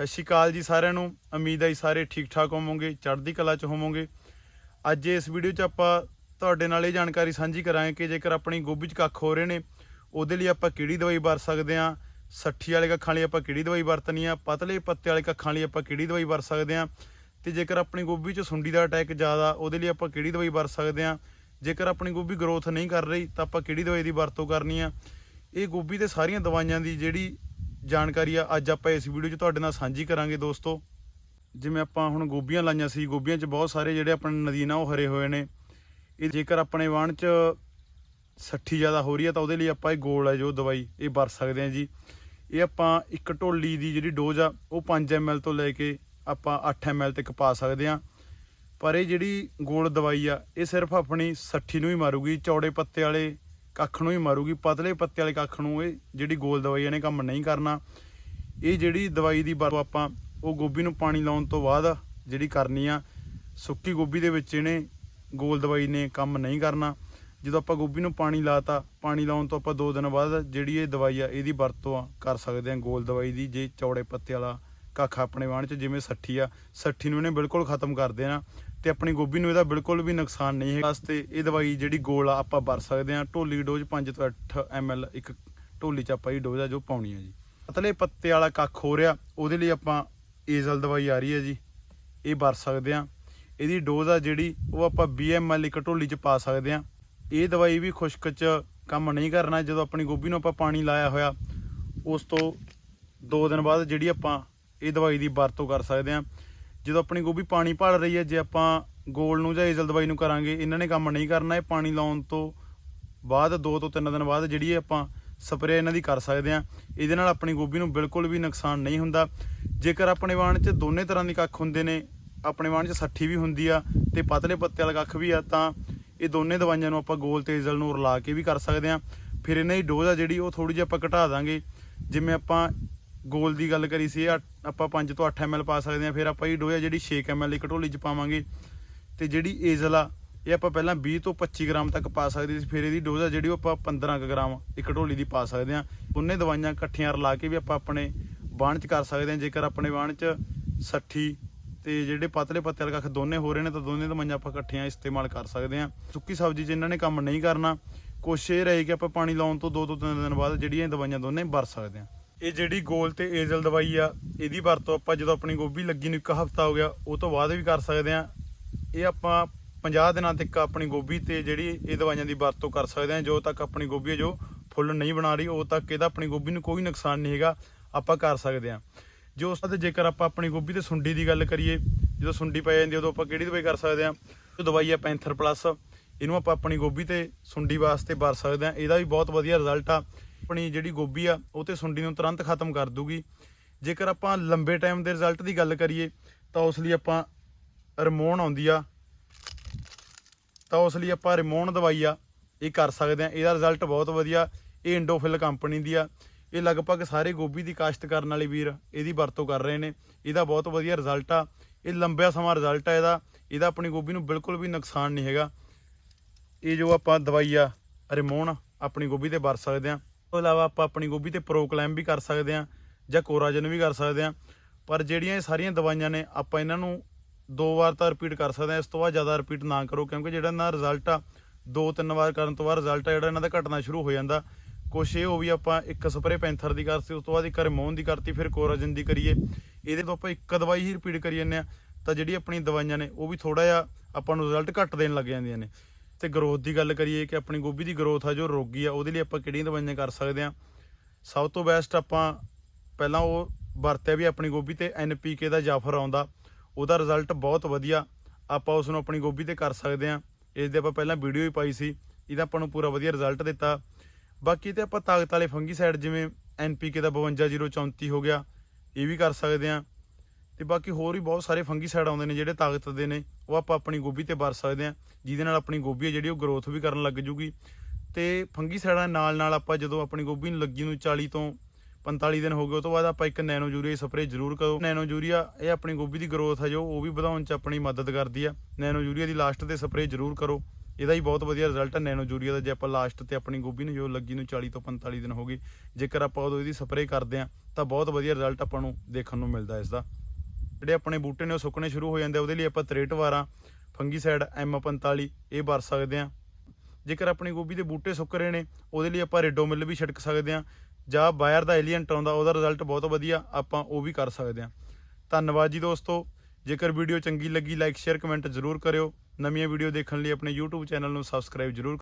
ਸਤਿ ਸ਼੍ਰੀ ਅਕਾਲ ਜੀ ਸਾਰਿਆਂ ਨੂੰ। ਉਮੀਦ ਹੈ ਸਾਰੇ ਠੀਕ ਠਾਕ ਹੋਵੋਗੇ, ਚੜ੍ਹਦੀ ਕਲਾ 'ਚ ਹੋਵੋਗੇ। ਅੱਜ ਇਸ ਵੀਡੀਓ 'ਚ ਆਪਾਂ ਤੁਹਾਡੇ ਨਾਲ ਇਹ ਜਾਣਕਾਰੀ ਸਾਂਝੀ ਕਰਾਂਗੇ ਕਿ ਜੇਕਰ ਆਪਣੀ ਗੋਭੀ 'ਚ ਕੱਖ ਹੋ ਰਹੇ ਨੇ, ਉਹਦੇ ਲਈ ਆਪਾਂ ਕਿਹੜੀ ਦਵਾਈ ਵਰਤ ਸਕਦੇ ਹਾਂ? ਸੱਠੀ ਵਾਲੇ ਕੱਖਾਂ ਲਈ ਆਪਾਂ ਕਿਹੜੀ ਦਵਾਈ ਵਰਤਣੀ ਆ? ਪਤਲੇ ਪੱਤੇ ਵਾਲੇ ਕੱਖਾਂ ਲਈ ਆਪਾਂ ਕਿਹੜੀ ਦਵਾਈ ਵਰਤ ਸਕਦੇ ਹਾਂ? ਤੇ ਜੇਕਰ ਆਪਣੀ ਗੋਭੀ 'ਚ ਸੁੰਡੀ ਦਾ ਅਟੈਕ ਜ਼ਿਆਦਾ, ਉਹਦੇ ਲਈ ਆਪਾਂ ਕਿਹੜੀ ਦਵਾਈ ਵਰਤ ਸਕਦੇ ਹਾਂ? ਜੇਕਰ ਆਪਣੀ ਗੋਭੀ ਗਰੋਥ ਨਹੀਂ ਕਰ ਰਹੀ, ਤਾਂ ਆਪਾਂ ਕਿਹੜੀ ਦਵਾਈ ਦੀ ਵਰਤੋਂ ਕਰਨੀ ਆ? ਇਹ ਗੋਭੀ ਤੇ ਸਾਰੀਆਂ ਦਵਾਈਆਂ ਦੀ ਜਿਹੜੀ ਜਾਣਕਾਰੀ ਆ, ਅੱਜ ਆਪਾਂ ਇਸ ਵੀਡੀਓ 'ਚ ਤੁਹਾਡੇ ਨਾਲ ਸਾਂਝੀ ਕਰਾਂਗੇ ਦੋਸਤੋ। ਜਿਵੇਂ ਆਪਾਂ ਹੁਣ ਗੋਭੀਆਂ ਲਾਈਆਂ ਸੀ, ਗੋਭੀਆਂ 'ਚ ਬਹੁਤ ਸਾਰੇ ਜਿਹੜੇ ਆਪਣੇ ਨਦੀਨਾ ਉਹ ਹਰੇ ਹੋਏ ਨੇ। ਇਹ ਜੇਕਰ ਆਪਣੇ ਵਾਣ 'ਚ ਸੱਠੀ ਜ਼ਿਆਦਾ ਹੋ ਰਹੀ ਹੈ ਤਾਂ ਉਹਦੇ ਲਈ ਆਪਾਂ ਇਹ ਗੋਲ ਹੈ ਜੋ ਦਵਾਈ, ਇਹ ਵਰਤ ਸਕਦੇ ਹਾਂ ਜੀ। ਇਹ ਆਪਾਂ ਇੱਕ ਢੋਲੀ ਦੀ ਜਿਹੜੀ ਡੋਜ਼ ਆ, ਉਹ 5 ml ਤੋਂ ਲੈ ਕੇ ਆਪਾਂ 8 ml ਤੱਕ ਪਾ ਸਕਦੇ ਹਾਂ ਪਰ ਇਹ ਜਿਹੜੀ ਗੋਲ ਦਵਾਈ ਆ, ਇਹ ਸਿਰਫ ਆਪਣੀ ਸੱਠੀ ਨੂੰ ਹੀ ਮਾਰੂਗੀ, ਚੌੜੇ ਪੱਤੇ ਵਾਲੇ ਕੱਖ ਨੂੰ ਹੀ ਮਾਰੂਗੀ, ਪਤਲੇ ਪੱਤੇ ਵਾਲੇ ਕੱਖ ਨੂੰ ਇਹ ਜਿਹੜੀ ਗੋਲ ਦਵਾਈ ਇਹਨੇ ਕੰਮ ਨਹੀਂ ਕਰਨਾ। ਇਹ ਜਿਹੜੀ ਦਵਾਈ ਦੀ ਵਰਤੋਂ ਆਪਾਂ, ਉਹ ਗੋਭੀ ਨੂੰ ਪਾਣੀ ਲਾਉਣ ਤੋਂ ਬਾਅਦ ਜਿਹੜੀ ਕਰਨੀ ਆ, ਸੁੱਕੀ ਗੋਭੀ ਦੇ ਵਿੱਚ ਇਹਨੇ ਗੋਲ ਦਵਾਈ ਨੇ ਕੰਮ ਨਹੀਂ ਕਰਨਾ। ਜਦੋਂ ਆਪਾਂ ਗੋਭੀ ਨੂੰ ਪਾਣੀ ਲਾਤਾ, ਪਾਣੀ ਲਾਉਣ ਤੋਂ ਆਪਾਂ 2 ਦਿਨ ਬਾਅਦ ਜਿਹੜੀ ਇਹ ਦਵਾਈ ਆ, ਇਹਦੀ ਵਰਤੋਂ ਕਰ ਸਕਦੇ ਆ ਗੋਲ ਦਵਾਈ ਦੀ, ਜੇ ਚੌੜੇ ਪੱਤੇ ਵਾਲਾ ਕੱਖ ਆਪਣੇ ਵਾਣ ਚ ਜਿਵੇਂ ਸੱਠੀ ਆ, ਸੱਠੀ ਨੂੰ ਇਹਨੇ ਬਿਲਕੁਲ ਖਤਮ ਕਰ ਦੇਣਾ। ਤੇ ਆਪਣੀ ਗੋਭੀ ਨੂੰ ਇਹਦਾ ਬਿਲਕੁਲ ਵੀ ਨੁਕਸਾਨ ਨਹੀਂ ਹੈ ਵਾਸਤੇ ਇਹ ਦਵਾਈ ਜਿਹੜੀ ਗੋਲ ਆ, ਆਪਾਂ ਵਰ ਸਕਦੇ ਆ ਢੋਲੀ ਡੋਜ਼ 5 ਤੋਂ 8 ml ਇੱਕ ਢੋਲੀ ਚ ਆਪਾਂ ਇਹ ਡੋਜ਼ ਆ ਜੋ ਪਾਉਣੀ ਆ ਜੀ। ਪਤਲੇ ਪੱਤੇ ਵਾਲਾ ਕੱਖ ਹੋ ਰਿਹਾ, ਉਹਦੇ ਲਈ ਆਪਾਂ ਏਜ਼ਲ ਦਵਾਈ ਆ ਰਹੀ ਹੈ ਜੀ। ਇਹ ਵਰ ਸਕਦੇ ਆ ਇਹਦੀ ਡੋਜ਼ ਆ ਜਿਹੜੀ, ਉਹ ਆਪਾਂ 20 ml ਇੱਕ ਢੋਲੀ ਚ ਪਾ ਸਕਦੇ ਆ ਇਹ ਦਵਾਈ ਵੀ ਖੁਸ਼ਕ ਚ ਕੰਮ ਨਹੀਂ ਕਰਨਾ। ਜਦੋਂ ਆਪਣੀ ਗੋਭੀ ਨੂੰ ਆਪਾਂ ਪਾਣੀ ਲਾਇਆ ਹੋਇਆ, ਉਸ ਤੋਂ 2 ਦਿਨ ਬਾਅਦ ਜਿਹੜੀ ਆਪਾਂ ਇਹ ਦਵਾਈ ਦੀ ਵਰਤੋਂ ਕਰ ਸਕਦੇ ਆ ਜਦੋਂ ਆਪਣੀ ਗੋਭੀ ਪਾਣੀ ਭਰ ਰਹੀ ਹੈ, ਜੇ ਆਪਾਂ ਗੋਲ ਨੂੰ ਜਾਂ ਏਜ਼ਲ ਦਵਾਈ ਨੂੰ ਕਰਾਂਗੇ, ਇਹਨਾਂ ਨੇ ਕੰਮ ਨਹੀਂ ਕਰਨਾ, ਇਹ ਪਾਣੀ ਲਾਉਣ ਤੋਂ ਬਾਅਦ 2 ਤੋਂ 3 ਦਿਨ ਬਾਅਦ ਜਿਹੜੀ ਇਹ ਆਪਾਂ ਸਪਰੇਅ ਇਹਨਾਂ ਦੀ ਕਰ ਸਕਦੇ ਆ ਇਹਦੇ ਨਾਲ ਆਪਣੀ ਗੋਭੀ ਨੂੰ ਬਿਲਕੁਲ ਵੀ ਨੁਕਸਾਨ ਨਹੀਂ ਹੁੰਦਾ। ਜੇਕਰ ਆਪਣੇ ਵਾਣ 'ਚ ਦੋਨੇ ਤਰ੍ਹਾਂ ਦੀ ਕੱਖ ਹੁੰਦੇ ਨੇ, ਆਪਣੇ ਵਾਣ 'ਚ ਸੱਠੀ ਵੀ ਹੁੰਦੀ ਆ ਤੇ ਪਤਲੇ ਪੱਤੇ ਵਾਲਾ ਕੱਖ ਵੀ ਆ, ਤਾਂ ਇਹ ਦੋਨੇ ਦਵਾਈਆਂ ਨੂੰ ਆਪਾਂ ਗੋਲ ਤੇ ਏਜ਼ਲ ਨੂੰ ਰਲਾ ਕੇ ਵੀ ਕਰ ਸਕਦੇ ਆ ਫਿਰ ਇਹਨਾਂ ਦੀ ਡੋਜ਼ ਆ ਜਿਹੜੀ, ਉਹ ਥੋੜੀ ਜਿਹੀ ਆਪਾਂ ਘਟਾ ਦਾਂਗੇ। ਜਿਵੇਂ ਆਪਾਂ ਗੋਲ ਦੀ ਗੱਲ ਕਰੀ ਸੀ, ਇਹ ਅੱਠ- ਆਪਾਂ 5 ਤੋਂ 8 ml ਪਾ ਸਕਦੇ ਆ ਫਿਰ ਆਪਾਂ ਇਹ ਡੋਜ਼ ਆ ਜਿਹੜੀ 6 ml ਇੱਕ ਢੋਲੀ 'ਚ ਪਾਵਾਂਗੇ। ਤੇ ਜਿਹੜੀ ਏਜ਼ਲ ਆ ਇਹ ਆਪਾਂ ਪਹਿਲਾਂ 20 ਤੋਂ 25 ਗ੍ਰਾਮ ਤੱਕ ਪਾ ਸਕਦੇ ਸੀ, ਫਿਰ ਇਹਦੀ ਡੋਜ਼ ਆ ਜਿਹੜੀ ਉਹ ਆਪਾਂ 15 ਕੁ ਗ੍ਰਾਮ ਇੱਕ ਢੋਲੀ ਦੀ ਪਾ ਸਕਦੇ ਆ ਉਹਨੇ ਦਵਾਈਆਂ ਇਕੱਠੀਆਂ ਰਲਾ ਕੇ ਵੀ ਆਪਾਂ ਆਪਣੇ ਬਾਣ 'ਚ ਕਰ ਸਕਦੇ ਆ ਜੇਕਰ ਆਪਣੇ ਬਾਣ 'ਚ 60 ਤੇ ਜਿਹੜੇ ਪਤਲੇ ਪੱਤੇ ਵਾਲੇ ਕੱਖ ਦੋਨੇ ਹੋ ਰਹੇ ਨੇ, ਤਾਂ ਦੋਨੇ ਦਵਾਈਆਂ ਆਪਾਂ ਇਕੱਠੀਆਂ ਇਸਤੇਮਾਲ ਕਰ ਸਕਦੇ ਆ ਸੁੱਕੀ ਸਬਜ਼ੀ 'ਚ ਇਹਨਾਂ ਨੇ ਕੰਮ ਨਹੀਂ ਕਰਨਾ। ਕੋਸ਼ਿਸ਼ ਇਹ ਰਹੇ ਕਿ ਆਪਾਂ ਪਾਣੀ ਲਾਉਣ ਤੋਂ 2 ਤੋਂ 3 ਦਿਨ ਬਾਅਦ ਜਿਹੜੀਆਂ ਇਹ ਦਵਾਈਆਂ ਦੋਨੇ ਵਰਤ ਸਕਦੇ ਆ ਇਹ ਜਿਹੜੀ ਗੋਲ ਤੇ ਏਜ਼ਲ ਦਵਾਈ ਆ, ਇਹਦੀ ਵਰਤੋਂ ਆਪਾਂ ਜਦੋਂ ਆਪਣੀ ਗੋਭੀ ਲੱਗੀ ਨੂੰ ਇੱਕ ਹਫ਼ਤਾ ਹੋ ਗਿਆ, ਉਹ ਤੋਂ ਬਾਅਦ ਵੀ ਕਰ ਸਕਦੇ ਆ ਇਹ ਆਪਾਂ 50 ਦਿਨਾਂ ਤੱਕ ਆਪਣੀ ਗੋਭੀ ਤੇ ਜਿਹੜੀ ਇਹ ਦਵਾਈਆਂ ਦੀ ਵਰਤੋਂ ਕਰ ਸਕਦੇ ਆ ਜੋ ਤੱਕ ਆਪਣੀ ਗੋਭੀ ਹੈ, ਜੋ ਫੁੱਲ ਨਹੀਂ ਬਣਾ ਰਹੀ, ਉਹ ਤੱਕ ਇਹਦਾ ਆਪਣੀ ਗੋਭੀ ਨੂੰ ਕੋਈ ਨੁਕਸਾਨ ਨਹੀਂ ਹੈਗਾ, ਆਪਾਂ ਕਰ ਸਕਦੇ ਆ ਜੋ ਉਸ ਤੋਂ ਜੇਕਰ ਆਪਾਂ ਆਪਣੀ ਗੋਭੀ ਤੇ ਸੁੰਡੀ ਦੀ ਗੱਲ ਕਰੀਏ, ਜਦੋਂ ਸੁੰਡੀ ਪੈ ਜਾਂਦੀ ਉਦੋਂ ਆਪਾਂ ਕਿਹੜੀ ਦਵਾਈ ਕਰ ਸਕਦੇ ਆ ਉਹ ਦਵਾਈ ਆ ਪੈਂਥਰ ਪਲੱਸ। ਇਹਨੂੰ ਆਪਾਂ ਆਪਣੀ ਗੋਭੀ ਤੇ ਸੁੰਡੀ ਵਾਸਤੇ ਵਰਤ ਸਕਦੇ ਆ ਇਹਦਾ ਵੀ ਬਹੁਤ ਵਧੀਆ ਰਿਜ਼ਲਟ ਆ। ਆਪਣੀ ਜਿਹੜੀ ਗੋਭੀ ਆ, ਉਹ ਤੇ ਸੁੰਡੀ ਨੂੰ ਤੁਰੰਤ ਖਤਮ ਕਰ ਦੂਗੀ। ਜੇਕਰ ਆਪਾਂ ਲੰਬੇ ਟਾਈਮ ਦੇ ਰਿਜ਼ਲਟ ਦੀ ਗੱਲ ਕਰੀਏ, ਤਾਂ ਉਸ ਲਈ ਆਪਾਂ ਰਿਮੋਨ ਆਉਂਦੀ ਆ। ਤਾਂ ਉਸ ਲਈ ਆਪਾਂ ਰਿਮੋਨ ਦਵਾਈ ਆ, ਇਹ ਕਰ ਸਕਦੇ ਆ। ਇਹਦਾ ਰਿਜ਼ਲਟ ਬਹੁਤ ਵਧੀਆ, ਇਹ ਇੰਡੋਫਿਲ ਕੰਪਨੀ ਦੀ ਆ। ਇਹ ਲਗਭਗ ਸਾਰੇ ਗੋਭੀ ਦੀ ਕਾਸ਼ਤ ਕਰਨ ਵਾਲੇ ਵੀਰ ਇਹਦੀ ਵਰਤੋਂ ਕਰ ਰਹੇ ਨੇ। ਇਹਦਾ ਬਹੁਤ ਵਧੀਆ ਰਿਜ਼ਲਟ ਆ। ਇਹ ਲੰਬਿਆ ਸਮਾਂ ਰਿਜ਼ਲਟ ਆ ਇਹਦਾ। ਇਹਦਾ ਆਪਣੀ ਗੋਭੀ ਨੂੰ ਬਿਲਕੁਲ ਵੀ ਨੁਕਸਾਨ ਨਹੀਂ ਹੈਗਾ। ਇਹ ਜੋ ਆਪਾਂ ਦਵਾਈ ਆ, ਰਿਮੋਨ ਆਪਣੀ ਗੋਭੀ ਤੇ ਵਰਤ ਸਕਦੇ ਆ। ਤੋਂ ਇਲਾਵਾ ਆਪਾਂ ਆਪਣੀ ਗੋਭੀ ਤੇ ਪ੍ਰੋਕਲੈਮ ਵੀ ਕਰ ਸਕਦੇ ਆ ਜਾਂ ਕੋਰਾਜਨ ਵੀ ਕਰ ਸਕਦੇ ਆ ਪਰ ਜਿਹੜੀਆਂ ਇਹ ਸਾਰੀਆਂ ਦਵਾਈਆਂ ਨੇ, ਆਪਾਂ ਇਹਨਾਂ ਨੂੰ ਦੋ ਵਾਰ ਤਾਂ ਰਿਪੀਟ ਕਰ ਸਕਦੇ ਆ ਇਸ ਤੋਂ ਬਾਅਦ ਜ਼ਿਆਦਾ ਰਿਪੀਟ ਨਾ ਕਰੋ, ਕਿਉਂਕਿ ਜਿਹੜਾ ਇਹਨਾਂ ਦਾ ਰਿਜ਼ਲਟ ਆ, ਦੋ ਤਿੰਨ ਵਾਰ ਕਰਨ ਤੋਂ ਬਾਅਦ ਰਿਜ਼ਲਟ ਆ, ਜਿਹੜਾ ਇਹਨਾਂ ਦਾ ਘਟਣਾ ਸ਼ੁਰੂ ਹੋ ਜਾਂਦਾ। ਕੁਛ ਇਹ ਹੋ ਵੀ ਆਪਾਂ ਇੱਕ ਸਪਰੇ ਪੈਂਥਰ ਦੀ ਕਰਤੀ, ਉਸ ਤੋਂ ਬਾਅਦ ਇੱਕ ਰਿਮੋਨ ਦੀ ਕਰਤੀ, ਫਿਰ ਕੋਰਾਜਨ ਦੀ ਕਰੀਏ। ਇਹਦੇ ਤੋਂ ਆਪਾਂ ਇੱਕ ਦਵਾਈ ਹੀ ਰਿਪੀਟ ਕਰੀ ਜਾਂਦੇ ਆ ਤਾਂ ਜਿਹੜੀ ਆਪਣੀ ਦਵਾਈਆਂ ਨੇ, ਉਹ ਵੀ ਥੋੜਾ ਜਿਹਾ ਆਪਾਂ ਨੂੰ ਰਿਜ਼ਲਟ ਘੱਟ ਦੇਣ ਲੱਗ ਜਾਂਦੀਆਂ ਨੇ। ਤੇ ਗਰੋਥ ਦੀ ਗੱਲ ਕਰੀਏ ਕਿ ਆਪਣੀ ਗੋਭੀ ਦੀ ਗਰੋਥ ਆ, ਜੋ ਰੋਗੀ ਆ, ਉਹਦੇ ਲਈ ਆਪਾਂ ਕਿਹੜੀਆਂ ਦਵਾਈਆਂ ਕਰ ਸਕਦੇ ਆ ਸਭ ਤੋਂ ਬੈਸਟ ਆਪਾਂ ਪਹਿਲਾਂ ਉਹ ਵਰਤਿਆ ਵੀ ਆਪਣੀ ਗੋਭੀ ਤੇ ਐਨਪੀਕੇ ਦਾ ਜਾਫਰ ਆਉਂਦਾ, ਉਹਦਾ ਰਿਜ਼ਲਟ ਬਹੁਤ ਵਧੀਆ, ਆਪਾਂ ਉਸ ਨੂੰ ਆਪਣੀ ਗੋਭੀ ਤੇ ਕਰ ਸਕਦੇ ਆ ਇਸ ਦੇ ਆਪਾਂ ਪਹਿਲਾਂ ਵੀਡੀਓ ਹੀ ਪਾਈ ਸੀ, ਇਹਦਾ ਆਪਾਂ ਨੂੰ ਪੂਰਾ ਵਧੀਆ ਰਿਜ਼ਲਟ ਦਿੱਤਾ। ਬਾਕੀ ਤੇ ਆਪਾਂ ਤਾਕਤ ਵਾਲੇ ਫੰਗੀਸਾਈਡ ਜਿਵੇਂ ਐਨਪੀਕੇ ਦਾ 52034 ਹੋ ਗਿਆ, ਇਹ ਵੀ ਕਰ ਸਕਦੇ ਆ ਤੇ ਬਾਕੀ ਹੋਰ ਵੀ ਬਹੁਤ ਸਾਰੇ ਫੰਗੀਸਾਈਡ ਆਉਂਦੇ ਨੇ ਜਿਹੜੇ ਤਾਕਤ ਦੇ ਨੇ, ਉਹ ਆਪਾਂ ਆਪਣੀ ਗੋਭੀ ਤੇ ਵਰਤ ਸਕਦੇ ਆ ਜਿਹਦੇ ਨਾਲ ਆਪਣੀ ਗੋਭੀ ਹੈ ਜਿਹੜੀ ਉਹ ਗਰੋਥ ਵੀ ਕਰਨ ਲੱਗ ਜੂਗੀ। ਤੇ ਫੰਗੀਸਾਈਡਾਂ ਨਾਲ ਨਾਲ ਆਪਾਂ ਜਦੋਂ ਆਪਣੀ ਗੋਭੀ ਨੂੰ ਲੱਗੀ ਨੂੰ 40 ਤੋਂ 45 ਦਿਨ ਹੋ ਗਏ, ਉਹ ਤੋਂ ਬਾਅਦ ਆਪਾਂ ਇੱਕ ਨੈਨੋ ਯੂਰੀਆ ਸਪਰੇਅ ਜ਼ਰੂਰ ਕਰੋ। ਨੈਨੋ ਯੂਰੀਆ ਇਹ ਆਪਣੀ ਗੋਭੀ ਦੀ ਗਰੋਥ ਹੈ ਜੋ, ਉਹ ਵੀ ਵਧਾਉਣ ਚ ਆਪਣੀ ਮਦਦ ਕਰਦੀ ਆ ਨੈਨੋ ਯੂਰੀਆ ਦੀ ਲਾਸਟ ਤੇ ਸਪਰੇਅ ਜ਼ਰੂਰ ਕਰੋ। ਇਹਦਾ ਹੀ ਬਹੁਤ ਵਧੀਆ ਰਿਜ਼ਲਟ ਹੈ ਨੈਨੋ ਯੂਰੀਆ ਦਾ, ਜੇ ਆਪਾਂ ਲਾਸਟ ਤੇ ਆਪਣੀ ਗੋਭੀ ਨੂੰ ਜੋ ਲੱਗੀ ਨੂੰ 40 ਤੋਂ 45 ਦਿਨ ਹੋ ਗਏ, ਜੇਕਰ ਆਪਾਂ ਉਦੋਂ ਇਹਦੀ ਸਪਰੇਅ ਕਰਦੇ ਆ ਤਾਂ ਬਹੁਤ ਵਧੀਆ ਰਿਜ਼ਲਟ ਆਪਾਂ ਨੂੰ ਦੇਖਣ ਨੂੰ ਮਿਲਦਾ ਇਸ ਦਾ। ਜਿਹੜੇ ਆਪਣੇ ਬੂਟੇ ਨੇ ਉਹ ਸੁੱਕਣੇ ਸ਼ੁਰੂ ਹੋ ਜਾਂਦੇ ਉਹਦੇ ਲਈ ਆਪਾਂ 63 ਵਾਰਾਂ ਫੰਗੀਸਾਈਡ M45 ਇਹ ਵਰ ਸਕਦੇ ਆ। ਜੇਕਰ ਆਪਣੀ ਗੋਭੀ ਦੇ ਬੂਟੇ ਸੁੱਕ ਰਹੇ ਨੇ, ਉਹਦੇ ਲਈ ਆਪਾਂ ਰੈਡੋਮਿਲ ਵੀ ਛਿੜਕ ਸਕਦੇ ਆ, ਜਾਂ ਬਾਇਰ ਦਾ ਏਲੀਅੰਟ ਆਉਂਦਾ ਉਹਦਾ ਰਿਜ਼ਲਟ ਬਹੁਤ ਵਧੀਆ, ਆਪਾਂ ਉਹ ਵੀ ਕਰ ਸਕਦੇ ਆ। ਧੰਨਵਾਦ ਜੀ ਦੋਸਤੋ। ਜੇਕਰ ਵੀਡੀਓ ਚੰਗੀ ਲੱਗੀ ਲਾਈਕ ਸ਼ੇਅਰ ਕਮੈਂਟ ਜ਼ਰੂਰ ਕਰਿਓ। ਨਵੀਆਂ ਵੀਡੀਓ ਦੇਖਣ ਲਈ ਆਪਣੇ YouTube ਚੈਨਲ ਨੂੰ ਸਬਸਕ੍ਰਾਈਬ ਜ਼ਰੂਰ